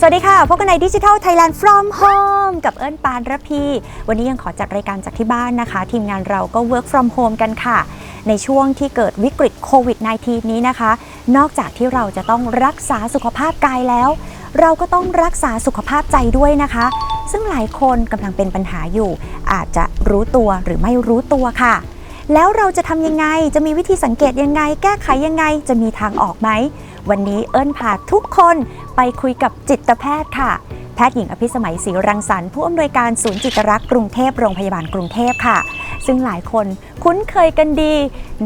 สวัสดีค่ะ พบกันในดิจิทัลไทยแลนด์ from home กับเอิญปานระพี วันนี้ยังขอจัดรายการจากที่บ้านนะคะ ทีมงานเราก็ work from home กันค่ะ ในช่วงที่เกิดวิกฤตโควิด -19 นี้นะคะ นอกจากที่เราจะต้องรักษาสุขภาพกายแล้ว เราก็ต้องรักษาสุขภาพใจด้วยนะคะ ซึ่งหลายคนกำลังเป็นปัญหาอยู่ อาจจะรู้ตัวหรือไม่รู้ตัวค่ะ แล้วเราจะทำยังไง จะมีวิธีสังเกตยังไง แก้ไขยังไง จะมีทางออกไหม วันนี้เอิญพาทุกคนไปคุยกับจิตแพทย์ค่ะ แพทย์หญิงอภิสมัยศรีรังสรรค์ผู้อำนวยการศูนย์จิตรักษ์กรุงเทพโรงพยาบาลกรุงเทพค่ะ ซึ่งหลายคนคุ้นเคยกันดี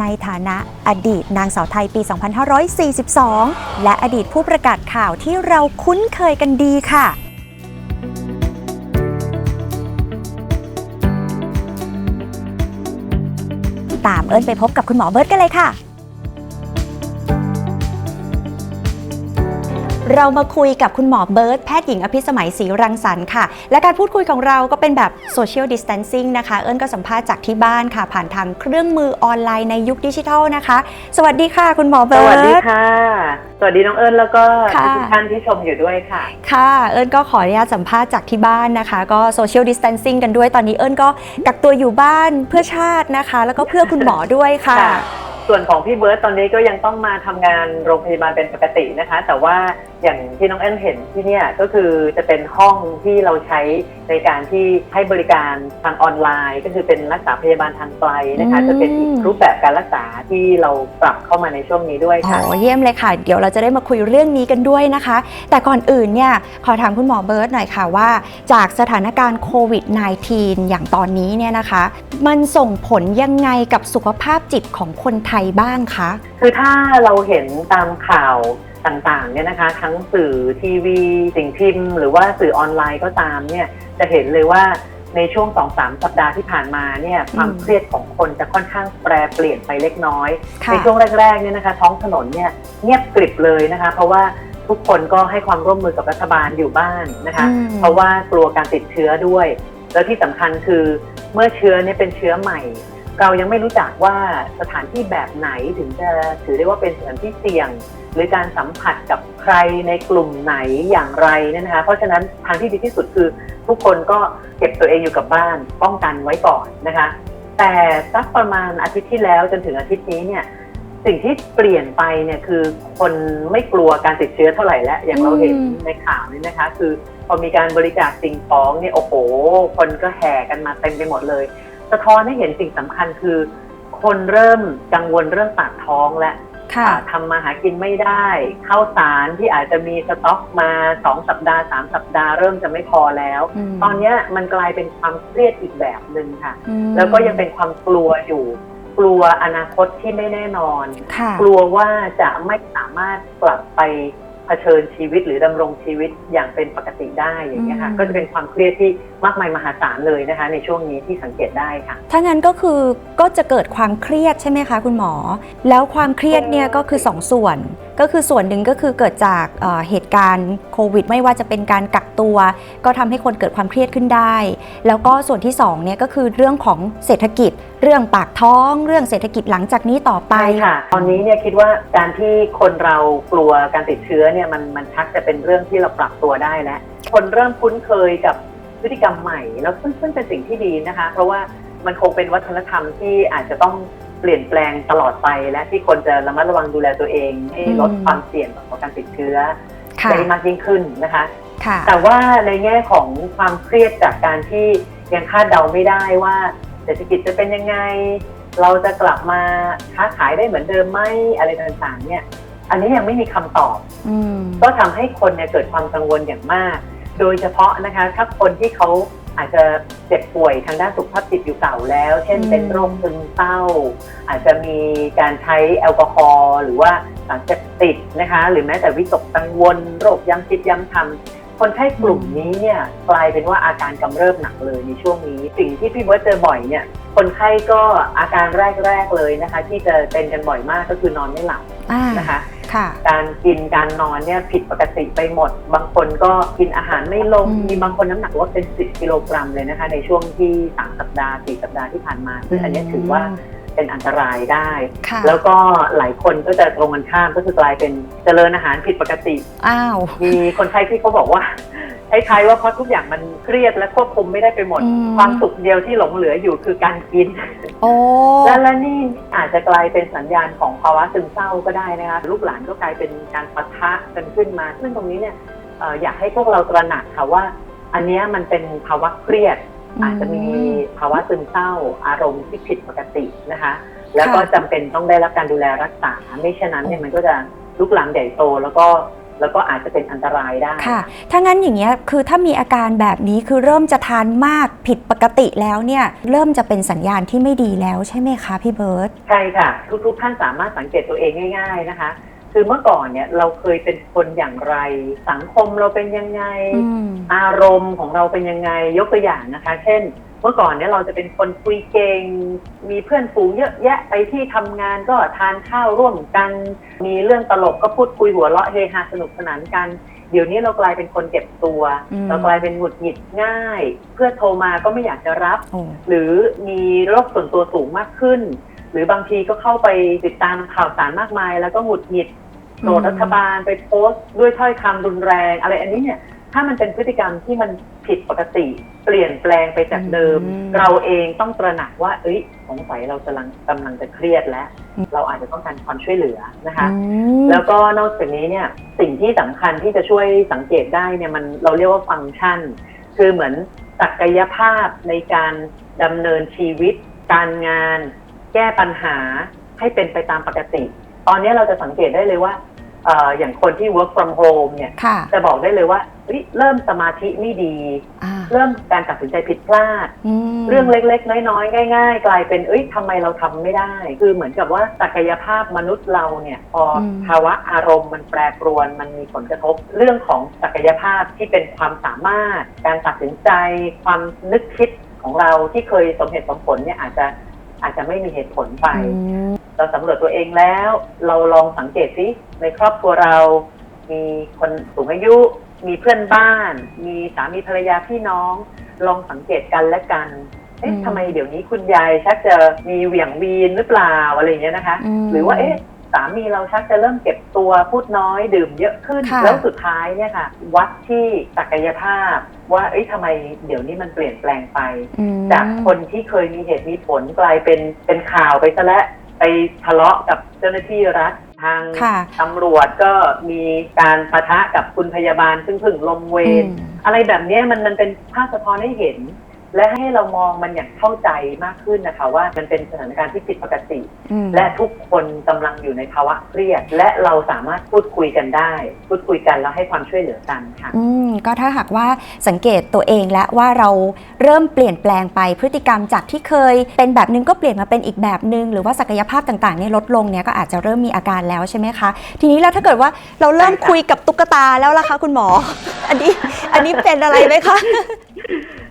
ในฐานะอดีตนางสาวไทยปี 2542 และอดีตผู้ประกาศข่าวที่เราคุ้นเคยกันดีค่ะตามเอิญไปพบกับคุณหมอเบิร์ตกันเลยค่ะ เรามาคุยกับคุณหมอเบิร์ตแพทย์หญิงอภิสมัยศรีรังสรรค์ค่ะ และการพูดคุยของเราก็เป็นแบบ social distancing นะคะ เอิญก็สัมภาษณ์จากที่บ้านค่ะ ผ่านทางเครื่องมือออนไลน์ในยุคดิจิทัลนะคะ สวัสดีค่ะ คุณหมอสเบิร์ตวัสดีค่ะ สวัสดีน้องเอิญแล้วก็ค่ะทุกท่านที่ชมอยู่ด้วยค่ะ ค่ะ เอิญก็ขออนุญาตสัมภาษณ์จากที่บ้านนะคะ ก็ social distancing กันด้วย ตอนนี้เอิญก็กักตัวอยู่บ้านเพื่อชาตินะคะ แล้วก็เพื่อคุณหมอด้วยค่ะค่ะ ส่วนของพี่เบิร์ตตอนนี้ก็ยังต้องมาทำงานโรงพยาบาลเป็นปกตินะคะ แต่ว่าอย่างที่น้องเอิญเห็นที่เนี่ยก็คือจะเป็นห้องที่เราใช้ในการที่ให้บริการทางออนไลน์ ก็คือเป็นรักษาพยาบาลทางไกลนะคะอืมจะเป็นอีกรูปแบบการรักษาที่เราปรับเข้ามาในช่วงนี้ด้วยค่ะโอ้เยี่ยมเลยค่ะ เดี๋ยวเราจะได้มาคุยเรื่องนี้กันด้วยนะคะ แต่ก่อนอื่นเนี่ยขอถามคุณหมอเบิร์ตหน่อยค่ะว่า จากสถานการณ์โควิด -19 อย่างตอนนี้เนี่ยนะคะ มันส่งผลยังไงกับสุขภาพจิตของคนไทยบ้างคะ คือถ้าเราเห็นตามข่าวต่างๆเนี่ยนะคะ ทั้งสื่อทีวีสิ่งพิมพ์ หรือว่าสื่อออนไลน์ก็ตามเนี่ยจะเห็นเลยว่าในช่วงสองสามสัปดาห์ที่ผ่านมาเนี่ยความเครียดของคนจะค่อนข้างแปรเปลี่ยนไปเล็กน้อยค่ะในช่วงแรกๆเนี่ยนะคะ ท้องถนนเนี่ยเงียบกริบเลยนะคะ เพราะว่าทุกคนก็ให้ความร่วมมือกับรัฐบาลอยู่บ้านนะคะอืมเพราะว่ากลัวการติดเชื้อด้วย แล้วที่สำคัญคือเมื่อเชื้อเนี่ยเป็นเชื้อใหม่ เรายังไม่รู้จักว่าสถานที่แบบไหนถึงจะถือได้ว่าเป็นสถานที่เสี่ยง หรือการสัมผัสกับใครในกลุ่มไหนอย่างไรเนี่ยนะคะ เพราะฉะนั้นทางที่ดีที่สุดคือ ทุกคนก็เก็บตัวเองอยู่กับบ้านป้องกันไว้ก่อนนะคะ แต่สักประมาณอาทิตย์ที่แล้วจนถึงอาทิตย์นี้เนี่ยสิ่งที่เปลี่ยนไปเนี่ยคือคนไม่กลัวการติดเชื้อเท่าไหร่แล้ว อย่างเราเห็นในข่าวนี่นะคะ คือพอมีการบริจาคสิ่งของเนี่ยโอ้โห คนก็แห่กันมาเต็มไปหมดเลย สะท้อนให้เห็นสิ่งสำคัญคือ คนเริ่มกังวลเรื่องปากท้องและค่ะอ่าทำมาหากินไม่ได้ข้าวสารที่อาจจะมีสต็อกมาสองสัปดาห์สามสัปดาห์เริ่มจะไม่พอแล้วมตอนเนี้ยมันกลายเป็นความเครียดอีกแบบหนึ่งค่ะอืมแล้วก็ยังเป็นความกลัวอยู่ กลัวอนาคตที่ไม่แน่นอนค่ะกลัวว่าจะไม่สามารถกลับไปเผชิญชีวิตหรือดำรงชีวิตอย่างเป็นปกติได้อย่างเงี้ยค่ะอืมก็จะเป็นความเครียดที่มากมายมหาศาลเลยนะคะ ในช่วงนี้ที่สังเกตได้ค่ะถ้างั้นก็คือก็จะเกิดความเครียดใช่ไหมคะ คุณหมอ แล้วความเครียดเนี่ยก็คือสองส่วน ก็คือส่วนหนึ่งก็คือเกิดจากเหตุการณ์โควิด ไม่ว่าจะเป็นการกักตัว ก็ทำให้คนเกิดความเครียดขึ้นได้ แล้วก็ส่วนที่สองเนี่ยก็คือเรื่องของเศรษฐกิจ เรื่องปากท้อง เรื่องเศรษฐกิจหลังจากนี้ต่อไปค่ะ ตอนนี้เนี่ยคิดว่าการที่คนเรากลัวการติดเชื้อเนี่ยมันมันชักจะเป็นเรื่องที่เราปรับตัวได้แล้วคนเริ่มคุ้นเคยกับพฤติกรรมใหม่ แล้วซึ่งเป็นสิ่งที่ดีนะคะ เพราะว่ามันคงเป็นวัฒนธรรมที่อาจจะต้อง เปลี่ยนแปลงตลอดไป และที่คนจะระมัดระวังดูแลตัวเองให้ลดอืมความเสี่ยงต่อการติดเชื้อค่ะได้มากยิ่งขึ้นนะคะค่ะแต่ว่าในแง่ของความเครียดจากการที่ยังคาดเดาไม่ได้ว่าเศรษฐกิจจะเป็นยังไง เราจะกลับมาค้าขายได้เหมือนเดิมไหมอะไรต่างๆ เนี่ย อันนี้ยังไม่มีคำตอบอืมก็ทำให้คนเนี่ยเกิดความกังวลอย่างมาก โดยเฉพาะนะคะถ้าคนที่เขา อาจจะเจ็บป่วยทางด้านสุขภาพจิตอยู่เก่าแล้ว เช่นอืมเป็นโรคซึมเศร้า อาจจะมีการใช้แอลกอฮอล์หรือว่าสารเสพติดนะคะ หรือแม้แต่วิตกกังวล โรคย้ำคิดย้ำทำคนไข้กลุ่มนี้เนี่ยกลายเป็นว่าอาการกำเริบหนักเลยในช่วงนี้ สิ่งที่พี่เบิร์ตเจอบ่อยเนี่ยคนไข้ก็อาการแรกๆเลยนะคะ ที่จะเป็นกันบ่อยมากก็คือนอนไม่หลับอ่านะคะ ค่ะ การกินการนอนเนี่ยผิดปกติไปหมด บางคนก็กินอาหารไม่ลง อืมมีบางคนน้ำหนักลดเป็น 10 กิโลกรัมเลยนะคะ ในช่วงที่ 3 สัปดาห์ 4 สัปดาห์ที่ผ่านมา ซึ่งอันเนี้ยถือว่า เป็นอันตรายได้ ค่ะแล้วก็หลายคนก็จะตรงกันข้ามก็คือกลายเป็นเจริญอาหารผิดปกติ อ้าว มีคนไข้ที่เขาบอกว่า คล้ายๆว่าเพราะทุกอย่างมันเครียดและควบคุมไม่ได้ไปหมด อืม ความสุขเดียวที่หลงเหลืออยู่คือการกิน โอ้ และและนี่อาจจะกลายเป็นสัญญาณของภาวะซึมเศร้าก็ได้นะคะลูกหลานก็กลายเป็นการปะทะกันขึ้นมา ซึ่งตรงนี้เนี่ยเอ่ออยากให้พวกเราตระหนักค่ะว่า อันเนี้ยมันเป็นภาวะเครียด อาจจะมีภาวะซึมเศร้าอารมณ์ที่ผิดปกตินะคะ แล้วก็จำเป็นต้องได้รับการดูแลรักษา ไม่เช่นนั้นเนี่ยมันก็จะลุกลามใหญ่โตแล้วก็แล้วก็อาจจะเป็นอันตรายได้ ค่ะ ถ้างั้นอย่างเงี้ย คือถ้ามีอาการแบบนี้คือเริ่มจะทานมากผิดปกติแล้วเนี่ย เริ่มจะเป็นสัญญาณที่ไม่ดีแล้วใช่ไหมคะพี่เบิร์ต ใช่ค่ะ ทุกๆท่านสามารถสังเกตตัวเองง่าย ๆนะคะ คือเมื่อก่อนเนี่ยเราเคยเป็นคนอย่างไร สังคมเราเป็นยังไง อืม อารมณ์ของเราเป็นยังไงยกตัวอย่างนะคะ เช่น เมื่อก่อนเนี่ยเราจะเป็นคนคุยเก่ง มีเพื่อนฝูงเยอะแยะไปที่ทำงานก็ทานข้าวร่วมกัน มีเรื่องตลกก็พูดคุยหัวเราะเฮฮาสนุกสนานกัน เดี๋ยวนี้เรากลายเป็นคนเก็บตัว อืม เรากลายเป็นหงุดหงิดง่าย เพื่อนโทรมาก็ไม่อยากจะรับ โอ้ หรือมีโรคส่วนตัวสูงมากขึ้น หรือบางทีก็เข้าไปติดตามข่าวสารมากมาย แล้วก็หงุดหงิดโกรธรัฐบาลไปโพสต์ด้วยถ้อยคำรุนแรง อะไรอันนี้เนี่ย ถ้ามันเป็นพฤติกรรมที่มันผิดปกติ เปลี่ยนแปลงไปจากเดิมอืมเราเองต้องตระหนักว่า เอ้ยสงสัยเรากำลังกำลังจะเครียดแล้วอืมเราอาจจะต้องการความช่วยเหลือนะคะอืมแล้วก็นอกจากนี้เนี่ยสิ่งที่สำคัญที่จะช่วยสังเกตได้เนี่ยมันเราเรียกว่าฟังก์ชัน คือเหมือนศักยภาพในการดำเนินชีวิตการงาน แก้ปัญหาให้เป็นไปตามปกติ ตอนนี้เราจะสังเกตได้เลยว่าเอ่ออย่างคนที่ work from home เนี่ยค่ะจะบอกได้เลยว่าเฮ้ยเริ่มสมาธิไม่ดีอ่าเริ่มการตัดสินใจผิดพลาดมเรื่องเล็กๆ น้อยๆ ง่าย ๆ กลายเป็นเอ้ยทำไมเราทำไม่ได้ คือเหมือนกับว่าศักยภาพมนุษย์เราเนี่ย พออมภาวะอารมณ์มันแปรปรวน มันมีผลกระทบ เรื่องของศักยภาพที่เป็นความสามารถ การตัดสินใจ ความนึกคิดของเราที่เคยสมเหตุสมผลเนี่ยอาจจะ อาจจะไม่มีเหตุผลไปอืมเราสำรวจตัวเองแล้ว เราลองสังเกตสิในครอบครัวเรา มีคนสูงอายุ มีเพื่อนบ้าน มีสามีภรรยาพี่น้อง ลองสังเกตกันและกันเอ๊ะอืมทำไมเดี๋ยวนี้คุณยายชักจะมีเหวี่ยงวีนหรือเปล่าอะไรอย่างเงี้ยนะคะอืมหรือว่าเอ๊ะ สามีเราชักจะเริ่มเก็บตัวพูดน้อยดื่มเยอะขึ้น ค่ะ แล้วสุดท้ายเนี่ยค่ะ วัดที่ศักยภาพ ว่าเอ้ยทำไมเดี๋ยวนี้มันเปลี่ยนแปลงไป อืม จากคนที่เคยมีเหตุมีผลกลายเป็นเป็นข่าวไปซะแล้วไปทะเลาะกับเจ้าหน้าที่รัฐทางค่ะ ตำรวจก็มีการปะทะกับคุณพยาบาลซึ่งเพึ่งลงเวรอืมอะไรแบบเนี้ยมันมันเป็นภาพสะท้อนให้เห็น และให้เรามองมันอย่างเข้าใจมากขึ้นนะคะ ว่ามันเป็นสถานการณ์ที่ผิดปกติอืมและทุกคนกำลังอยู่ในภาวะเครียด และเราสามารถพูดคุยกันได้ พูดคุยกันแล้วให้ความช่วยเหลือกันค่ะอืมก็ถ้าหากว่าสังเกตตัวเองและว่าเราเริ่มเปลี่ยนแปลงไปพฤติกรรมจากที่เคย เป็นแบบนึงก็เปลี่ยนมาเป็นอีกแบบนึง หรือว่าศักยภาพต่างๆเนี่ยลดลงเนี่ยก็อาจจะเริ่มมีอาการแล้วใช่ไหมคะทีนี้แล้วถ้าเกิดว่าเราเริ่มใช่ค่ะคุยกับตุ๊กตาแล้วล่ะคะคุณหมอ อันนี้อันนี้เป็นอะไรไหมคะ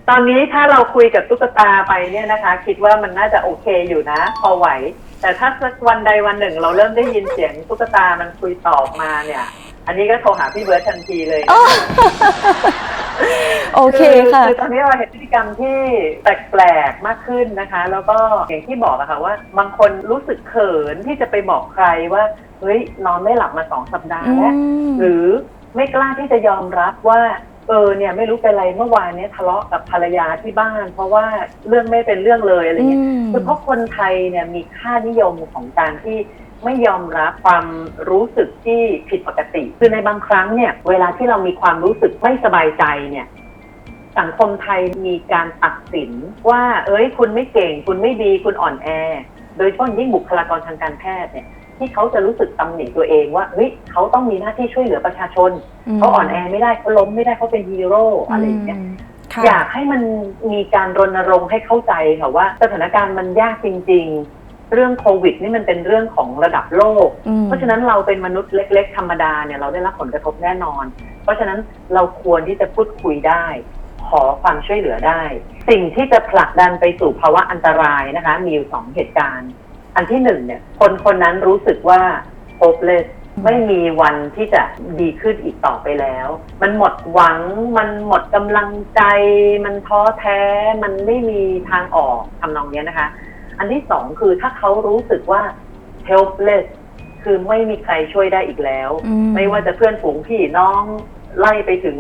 ตอนนี้ถ้าเราคุยกับตุ๊กตาไปเนี่ยนะคะ คิดว่ามันน่าจะโอเคอยู่นะ พอไหว แต่ถ้าสักวันใดวันหนึ่ง เราเริ่มได้ยินเสียงตุ๊กตามันคุยตอบมาเนี่ย อันนี้ก็โทรหาพี่เบิร์ตทันทีเลยโอ้โอเคค่ะคือตอนนี้เราเห็นพฤติกรรมที่แปลกๆมากขึ้นนะคะ แล้วก็อย่างที่บอกอะค่ะว่า บางคนรู้สึกเขินที่จะไปบอกใครว่าเฮ้ยนอนไม่หลับมาสองสัปดาห์อืแล้วมหรือไม่กล้าที่จะยอมรับว่า เออเนี่ยไม่รู้เป็นไรเมื่อวานเนี้ยทะเลาะกับภรรยาที่บ้าน เพราะว่าเรื่องไม่เป็นเรื่องเลยอะไรเงี้ยคือเพราะคนไทยเนี่ยมีค่านิยมของการที่ไม่ยอมรับความรู้สึกที่ผิดปกติ คือในบางครั้งเนี่ย เวลาที่เรามีความรู้สึกไม่สบายใจเนี่ย สังคมไทยมีการตัดสินว่า เอ้ย คุณไม่เก่ง คุณไม่ดีคุณอ่อนแอ โดยเฉพาะยิ่งบุคลากรทางการแพทย์เนี่ย ที่เขาจะรู้สึกตำหนิตัวเองว่าเฮ้ยเขาต้องมีหน้าที่ช่วยเหลือประชาชนเขาอ่อนแอไม่ได้เขาล้มไม่ได้เขาเป็นฮีโร่อะไรอย่างเงี้ยค่ะอยากให้มันมีการรณรงค์ให้เข้าใจค่ะว่า สถานการณ์มันยากจริง ๆ เรื่องโควิดนี่มันเป็นเรื่องของระดับโลกอืมเพราะฉะนั้นเราเป็นมนุษย์เล็ก ๆ ธรรมดาเนี่ยเราได้รับผลกระทบแน่นอน เพราะฉะนั้นเราควรที่จะพูดคุยได้ ขอความช่วยเหลือได้ สิ่งที่จะผลักดันไปสู่ภาวะอันตรายนะคะ มีอยู่สองเหตุการณ์ อันที่หนึ่งเนี่ย คนคนนั้นรู้สึกว่า hopeless ไม่มีวันที่จะดีขึ้นอีกต่อไปแล้ว มันหมดหวัง มันหมดกำลังใจ มันท้อแท้ มันไม่มีทางออกทำนองเนี้ยนะคะ อันที่สองคือถ้าเขารู้สึกว่า helpless คือไม่มีใครช่วยได้อีกแล้วอืมไม่ว่าจะเพื่อนฝูงพี่น้องไล่ไปถึง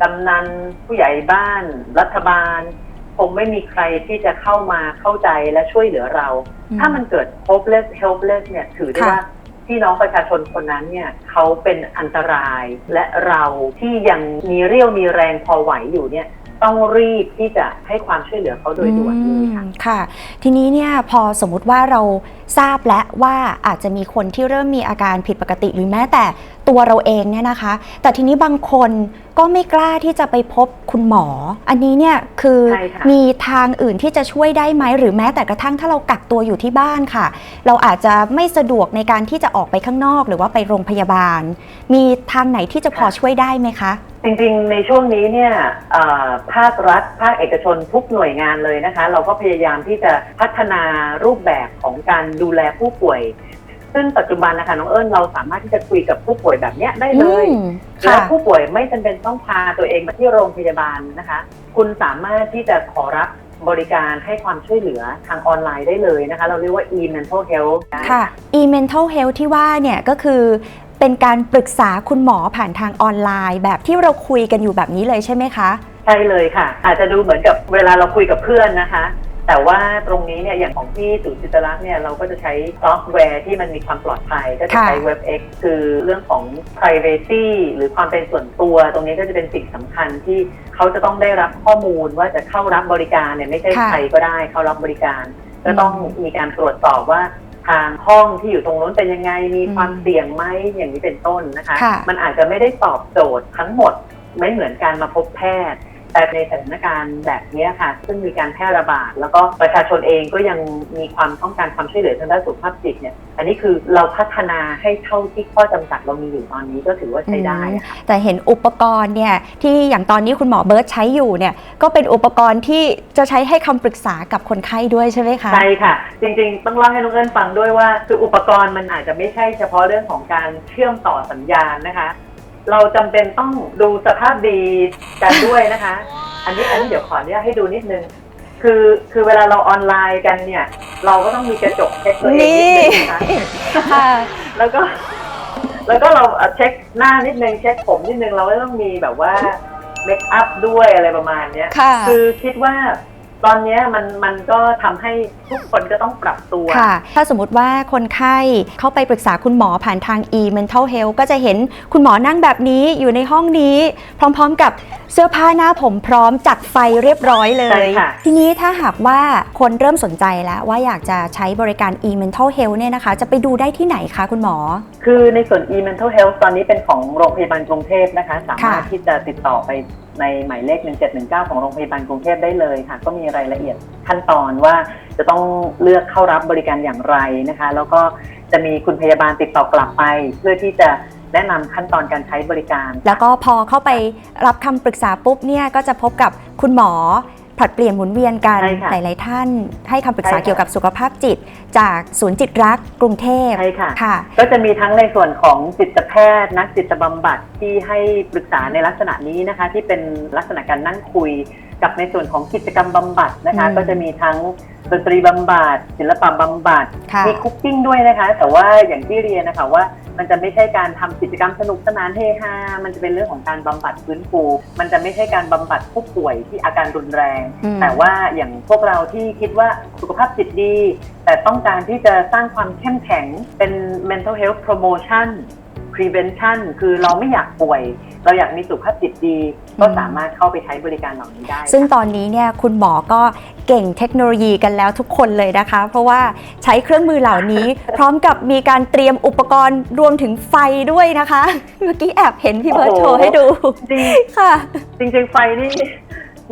กำนันผู้ใหญ่บ้าน รัฐบาล คงไม่มีใครที่จะเข้ามาเข้าใจและช่วยเหลือเรา ถ้ามันเกิด hopeless helpless เนี่ยถือได้ค่ะว่าพี่น้องประชาชนคนนั้นเนี่ยเขาเป็นอันตรายและเราที่ยังมีเรี่ยวมีแรงพอไหวอยู่เนี่ยต้องรีบที่จะให้ความช่วยเหลือเขาโดยด่วนเลยค่ะอืมค่ะ ทีนี้เนี่ยพอสมมุติว่าเราทราบแล้วว่าอาจจะมีคนที่เริ่มมีอาการผิดปกติหรือแม้แต่ ตัวเราเองเนี่ยนะคะ แต่ทีนี้บางคนก็ไม่กล้าที่จะไปพบคุณหมอ อันนี้เนี่ยคือใช่ค่ะ มีทางอื่นที่จะช่วยได้ไหมหรือแม้แต่กระทั่งถ้าเรากักตัวอยู่ที่บ้านค่ะ เราอาจจะไม่สะดวกในการที่จะออกไปข้างนอก หรือว่าไปโรงพยาบาล มีทางไหนที่จะพอช่วยได้ไหมคะ จริงๆ ในช่วงนี้เนี่ยเอ่อภาครัฐ ภาคเอกชนทุกหน่วยงานเลยนะคะ เราก็พยายามที่จะพัฒนารูปแบบของการดูแลผู้ป่วย ซึ่งปัจจุบันนะคะน้องเอิญเราสามารถที่จะคุยกับผู้ป่วยแบบเนี้ยได้เลย อืมแล้ค่ะวผู้ป่วยไม่จำเป็นต้องพาตัวเองมาที่โรงพยาบาลนะคะ คุณสามารถที่จะขอรับบริการให้ความช่วยเหลือทางออนไลน์ได้เลยนะคะ เราเรียกว่า e-mental health นะ ค่ะ e-mental health ที่ว่าเนี่ยก็คือเป็นการปรึกษาคุณหมอผ่านทางออนไลน์ แบบที่เราคุยกันอยู่แบบนี้เลยใช่ไหมคะ ใช่เลยค่ะ อาจจะดูเหมือนกับเวลาเราคุยกับเพื่อนนะคะ แต่ว่าตรงนี้เนี่ยอย่างของพี่สุจิตรักษ์เนี่ยเราก็จะใช้ซอฟต์แวร์ที่มันมีความปลอดภัยก็จะใช้ค่ะ WebEx คือเรื่องของ privacy หรือความเป็นส่วนตัว ตรงนี้ก็จะเป็นสิ่งสำคัญที่เขาจะต้องได้รับข้อมูลว่าจะเข้ารับบริการเนี่ยไม่ใช่ค่ะใครก็ได้เข้ารับบริการ ก็ต้องอืมมีการตรวจสอบว่าทางห้องที่อยู่ตรงนู้นเป็นยังไงมีความอืมเสี่ยงไหมอย่างนี้เป็นต้นนะคะค่ะมันอาจจะไม่ได้ตอบโจทย์ทั้งหมดไม่เหมือนการมาพบแพทย์ แต่ในสถานการณ์แบบนี้ค่ะ ซึ่งมีการแพร่ระบาด แล้วก็ประชาชนเองก็ยังมีความต้องการความช่วยเหลือทางด้านสุขภาพจิตเนี่ย อันนี้คือเราพัฒนาให้เท่าที่ข้อจำกัดเรามีอยู่ตอนนี้ก็ถือว่าใช้ได้ค่ะแต่เห็นอุปกรณ์เนี่ยที่อย่างตอนนี้คุณหมอเบิร์ตใช้อยู่เนี่ยก็เป็นอุปกรณ์ที่จะใช้ให้คำปรึกษากับคนไข้ด้วยใช่ไหมคะใช่ค่ะ จริงๆ ต้องเล่าให้น้องเอิญฟังด้วยว่า คืออุปกรณ์มันอาจจะไม่ใช่เฉพาะเรื่องของการเชื่อมต่อสัญญาณนะคะ เราจำเป็นต้องดูสภาพดีกันด้วยนะคะ อันนี้อันนี้เดี๋ยวขออนุญาตให้ดูนิดนึง คือคือเวลาเราออนไลน์กันเนี่ย เราก็ต้องมีกระจกเช็คตัวเองนิดนึงนะคะ ค่ะ แล้วก็ แล้วก็เราเช็คหน้านิดนึงเช็คผมนิดนึงเราก็ต้องมีแบบว่าเมคอัพด้วยอะไรประมาณเนี้ยค่ะคือคิดว่า ตอนเนี้ยมันมันก็ทำให้ทุกคนก็ต้องปรับตัวค่ะ ถ้าสมมติว่าคนไข้เข้าไปปรึกษาคุณหมอผ่านทาง e-mental health ก็จะเห็นคุณหมอนั่งแบบนี้อยู่ในห้องนี้ พร้อมๆกับเสื้อผ้าหน้าผมพร้อมจัดไฟเรียบร้อยเลใช่ยค่ะทีนี้ถ้าหากว่าคนเริ่มสนใจแล้วว่าอยากจะใช้บริการ e-mental health เนี่ยนะคะ จะไปดูได้ที่ไหนคะคุณหมอ คือในส่วน e-mental health ตอนนี้เป็นของโรงพยาบาลกรุงเทพนะคะ สามารถค่ะที่จะติดต่อไป ในหมายเลข 1719 ของโรงพยาบาลกรุงเทพได้เลยค่ะ ก็มีรายละเอียดขั้นตอนว่าจะต้องเลือกเข้ารับบริการอย่างไรนะคะ แล้วก็จะมีคุณพยาบาลติดต่อกลับไป เพื่อที่จะแนะนำขั้นตอนการใช้บริการ แล้วก็พอเข้าไปรับคำปรึกษาปุ๊บเนี่ยก็จะพบกับคุณหมอ ผลัดเปลี่ยนหมุนเวียนกันใช่ค่ะหลาย ๆ ท่านให้คำปรึกษาใช่ค่ะเกี่ยวกับสุขภาพจิต จากศูนย์จิตรักกรุงเทพใช่ค่ะ ค่ะ ก็จะมีทั้งในส่วนของจิตแพทย์ นักจิตบำบัดที่ให้ปรึกษาในลักษณะนี้นะคะ ที่เป็นลักษณะการนั่งคุย กับในส่วนของกิจกรรมบำบัดนะคะ อืมก็จะมีทั้งดนตรีบำบัดศิลปะบำบัดค่ะ มีคุกกิ้งด้วยนะคะ แต่ว่าอย่างที่เรียนนะคะว่ามันจะไม่ใช่การทำกิจกรรมสนุกสนานเฮฮามันจะเป็นเรื่องของการบำบัดฟื้นฟู มันจะไม่ใช่การบำบัดผู้ป่วยที่อาการรุนแรง อืม แต่ว่าอย่างพวกเราที่คิดว่าสุขภาพจิตดี แต่ต้องการที่จะสร้างความเข้มแข็งเป็น mental health promotion prevention คือเราไม่อยากป่วย เราอยากมีสุขภาพจิตดี ก็สามารถเข้าไปใช้บริการเหล่านี้ได้ ซึ่งตอนนี้เนี่ยคุณหมอก็เก่งเทคโนโลยีกันแล้วทุกคนเลยนะคะ เพราะว่าใช้เครื่องมือเหล่านี้ พร้อมกับมีการเตรียมอุปกรณ์รวมถึงไฟด้วยนะคะ เมื่อกี้แอบเห็นพี่เบิร์ตโชว์ให้ดูจริงค่ะ จริงๆไฟนี่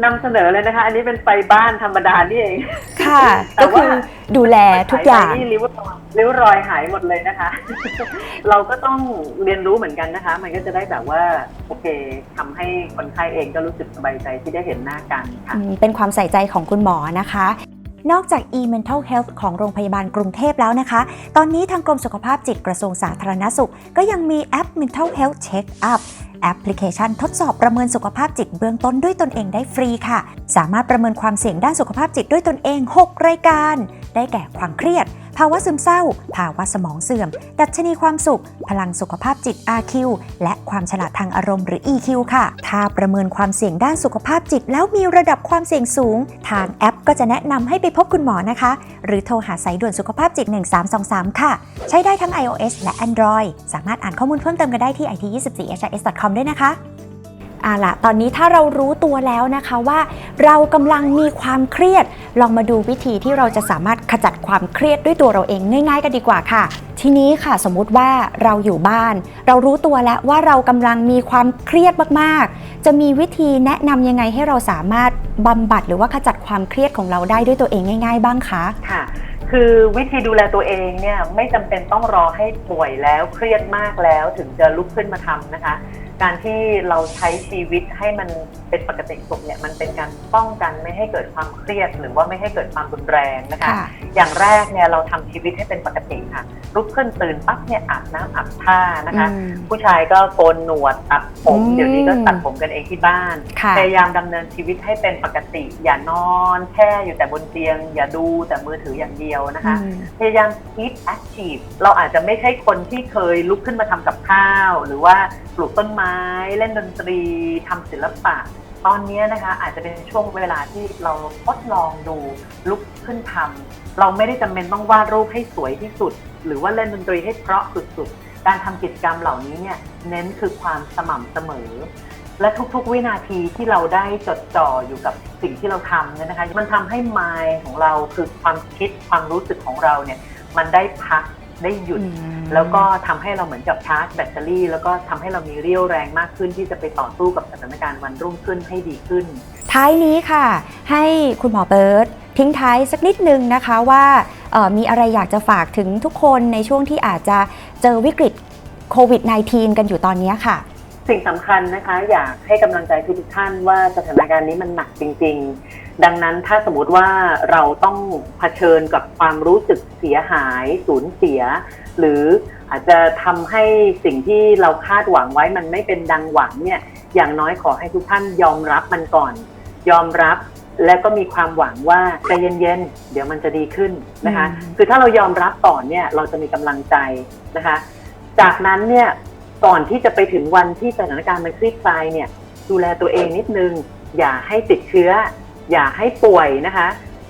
นำเสนอเลยนะคะ อันนี้เป็นไฟบ้านธรรมดานี่เอง ค่ะแต่ก็ว่าคือดูแลทุกอย่างหไปนี่ริ้วรอยริ้วรอยหายหมดเลยนะคะ เราก็ต้องเรียนรู้เหมือนกันนะคะ มันก็จะได้แบบว่าโอเคทำให้คนไข้เองก็รู้สึกสบายใจที่ได้เห็นหน้ากันค่ะอืมเป็นความใส่ใจของคุณหมอนะคะ นอกจาก e-mental health ของโรงพยาบาลกรุงเทพแล้วนะคะ ตอนนี้ทางกรมสุขภาพจิตกระทรวงสาธารณสุข ก็ยังมีแอป mental health check up แอปพลิเคชันทดสอบประเมินสุขภาพจิตเบื้องต้นด้วยตนเองได้ฟรีค่ะ สามารถประเมินความเสี่ยงด้านสุขภาพจิตด้วยตนเอง 6 รายการ ได้แก่ความเครียด ภาวะซึมเศร้า ภาวะสมองเสื่อม ดัชนีความสุข พลังสุขภาพจิต RQ และความฉลาดทางอารมณ์หรือ EQ ค่ะ ถ้าประเมินความเสี่ยงด้านสุขภาพจิต แล้วมีระดับความเสี่ยงสูง ทางแอปก็จะแนะนำให้ไปพบคุณหมอนะคะ หรือโทรหาสายด่วนสุขภาพจิต 1323 ค่ะ ใช้ได้ทั้ง iOS และ Android สามารถอ่านข้อมูลเพิ่มเติมกันได้ที่ it 2 4 h s c o m ด้วยนะคะ อาล่ะตอนนี้ถ้าเรารู้ตัวแล้วนะคะว่า เรากำลังมีความเครียด ลองมาดูวิธีที่เราจะสามารถขจัดความเครียดด้วยตัวเราเองง่าย ๆ กันดีกว่าค่ะ ทีนี้ค่ะสมมุติว่าเราอยู่บ้าน เรารู้ตัวแล้วว่าเรากำลังมีความเครียดมากๆ จะมีวิธีแนะนำยังไงให้เราสามารถบำบัดหรือว่าขจัดความเครียดของเราได้ด้วยตัวเองง่าย ๆ บ้างคะค่ะคือวิธีดูแลตัวเองเนี่ยไม่จำเป็นต้องรอให้ป่วยแล้วเครียดมากแล้วถึงจะลุกขึ้นมาทำนะคะ การที่เราใช้ชีวิตให้มันเป็นปกติสุขเนี่ยมันเป็นการป้องกันไม่ให้เกิดความเครียด หรือว่าไม่ให้เกิดความรุนแรงนะคะอย่างแรกเนี่ยเราทำชีวิตให้เป็นปกติค่ะลุกขึ้นตื่นปั๊บเนี่ยอาบน้ำอาบท่านะคะ อืม ผู้ชายก็โกนหนวดตัดผม อืม เดี๋ยวนี้ก็ตัดผมกันเองที่บ้าน ค่ะ พยายามดำเนินชีวิตให้เป็นปกติ อย่านอนแช่อยู่แต่บนเตียง อย่าดูแต่มือถืออย่างเดียวนะคะ อืม พยายาม keep active เราอาจจะไม่ใช่คนที่เคยลุกขึ้นมาทำกับข้าว หรือว่าปลูกต้นไม้เล่นดนตรีทำศิลปะ ตอนนี้นะคะอาจจะเป็นช่วงเวลาที่เราทดลองดูลุกขึ้นทำเราไม่ได้จำเป็นต้องวาดรูปให้สวยที่สุด หรือว่าเล่นดนตรีให้เพราะสุดๆ การทำกิจกรรมเหล่านี้เนี่ยเน้นคือความสม่ำเสมอ และทุกๆ วินาทีที่เราได้จดจ่ออยู่กับสิ่งที่เราทำเนี่ยนะคะ มันทำให้ mind ของเราคือความคิดความรู้สึกของเราเนี่ยมันได้พัก ได้หยุด แล้วก็ทำให้เราเหมือนกับชาร์จแบตเตอรี่ แล้วก็ทำให้เรามีเรี่ยวแรงมากขึ้นที่จะไปต่อสู้กับสถานการณ์วันรุ่งขึ้นให้ดีขึ้น ท้ายนี้ค่ะ ให้คุณหมอเบิร์ตทิ้งท้ายสักนิดนึงนะคะว่าเอ่อมีอะไรอยากจะฝากถึงทุกคนในช่วงที่อาจจะเจอวิกฤตโควิด -19 กันอยู่ตอนนี้ค่ะ สิ่งสำคัญนะคะ อยากให้กำลังใจทุกๆท่านว่าสถานการณ์นี้มันหนักจริง ๆ ดังนั้นถ้าสมมติว่าเราต้องเผชิญกับความรู้สึกเสียหายสูญเสีย หรืออาจจะทำให้สิ่งที่เราคาดหวังไว้มันไม่เป็นดังหวังเนี่ยอย่างน้อยขอให้ทุกท่านยอมรับมันก่อน ยอมรับและก็มีความหวังว่าใจเย็นๆเดี๋ยวมันจะดีขึ้นนะคะอืมคือถ้าเรายอมรับก่อนเนี่ยเราจะมีกำลังใจนะคะ จากนั้นเนี่ยก่อนที่จะไปถึงวันที่สถานการณ์มันคลี่คลายเนี่ยดูแลตัวเองนิดนึง อย่าให้ติดเชื้อ อย่าให้ป่วยนะคะ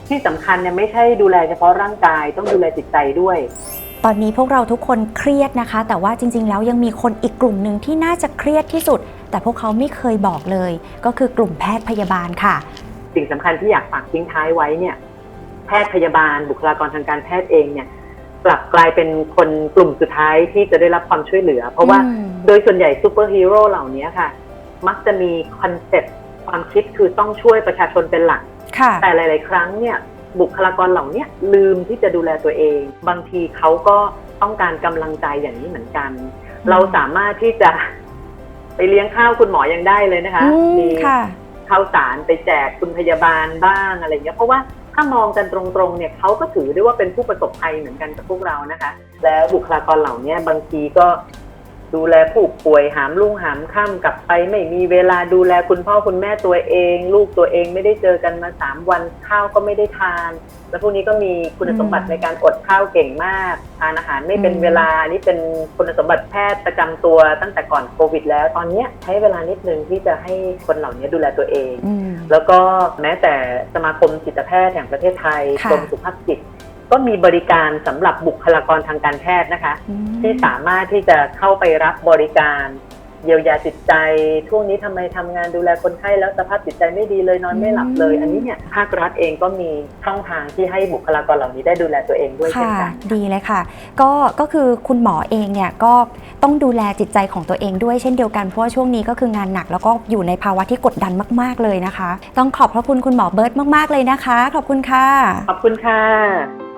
ที่สำคัญเนี่ยไม่ใช่ดูแลเฉพาะร่างกาย ต้องดูแลจิตใจด้วย ตอนนี้พวกเราทุกคนเครียดนะคะ แต่ว่าจริง ๆ แล้วยังมีคนอีกกลุ่มหนึ่งที่น่าจะเครียดที่สุด แต่พวกเขาไม่เคยบอกเลย ก็คือกลุ่มแพทย์พยาบาลค่ะ สิ่งสำคัญที่อยากฝากทิ้งท้ายไว้เนี่ย แพทย์พยาบาล บุคลากรทางการแพทย์เองเนี่ยกลับกลายเป็นคนกลุ่มสุดท้ายที่จะได้รับความช่วยเหลือ เพราะว่าอืม โดยส่วนใหญ่ซูเปอร์ฮีโร่เหล่านี้ค่ะ มักจะมีคอนเซ็ปต์ ความคิดคือต้องช่วยประชาชนเป็นหลักค่ะแต่หลาย ๆ ครั้งเนี่ยบุคลากรเหล่าเนี้ยลืมที่จะดูแลตัวเอง บางทีเขาก็ต้องการกำลังใจอย่างนี้เหมือนกันอืมเราสามารถที่จะไปเลี้ยงข้าวคุณหมอยังได้เลยนะคะอืมมีค่ะข้าวสารไปแจกคุณพยาบาลบ้างอะไรเงี้ยเพราะว่าถ้ามองกันตรงๆเนี่ยเขาก็ถือได้ว่าเป็นผู้ประสบภัยเหมือนกันกับพวกเรานะคะ แล้วบุคลากรเหล่านี้บางทีก็ ดูแลผู้ป่วยหามลุ่งหามค่ำกลับไปไม่มีเวลาดูแลคุณพ่อคุณแม่ตัวเอง ลูกตัวเองไม่ได้เจอกันมาสามวันข้าวก็ไม่ได้ทาน แล้วพวกนี้ก็มีคุณสมบัติในการอดข้าวเก่งมากทานอาหารไม่เป็นเวลาอันนี้เป็นคุณสมบัติแพทย์ประจำตัวตั้งแต่ก่อนโควิด แล้วตอนนี้ใช้เวลานิดนึงที่จะให้คนเหล่านี้ดูแลตัวเอง แล้วก็แม้แต่สมาคมจิตแพทย์แห่งประเทศไทยกรมสุขภาพจิต ก็มีบริการสำหรับบุคลากรทางการแพทย์นะคะอืมที่สามารถที่จะเข้าไปรับบริการเยียวยาจิตใจช่วงนี้ทำไมทำงานดูแลคนไข้แล้วสภาพจิตใจไม่ดีเลยนอนไม่หลับเลย อันนี้เนี่ยภาครัฐเองก็มีช่องทางที่ให้บุคลากรเหล่านี้ได้ดูแลตัวเองด้วยเช่นค่ะกันดีเลยค่ะ ก็ก็คือคุณหมอเองเนี่ยก็ต้องดูแลจิตใจของตัวเองด้วยเช่นเดียวกันเพราะว่าช่วงนี้ก็คืองานหนักแล้วก็อยู่ในภาวะที่กดดันมาก ๆเลยนะคะ ต้องขอบพระคุณคุณหมอเบิร์ตมากๆเลยนะคะ ขอบคุณค่ะขอบคุณค่ะ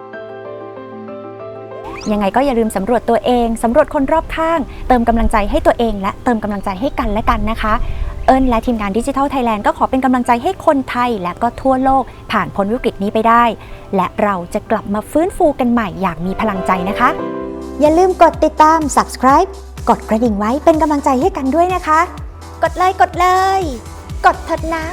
ยังไงก็อย่าลืมสำรวจตัวเองสำรวจคนรอบข้าง เติมกำลังใจให้ตัวเอง และเติมกำลังใจให้กันและกันนะคะ เอิญและทีมงานดิจิทัลไทยแลนด์ก็ขอเป็นกำลังใจให้คนไทย และก็ทั่วโลกผ่านพ้นวิกฤตนี้ไปได้ และเราจะกลับมาฟื้นฟูกันใหม่อย่างมีพลังใจนะคะ อย่าลืมกดติดตาม subscribe กดกระดิ่งไว้เป็นกำลังใจให้กันด้วยนะคะ กดเลยกดเลย กดเถิดนะ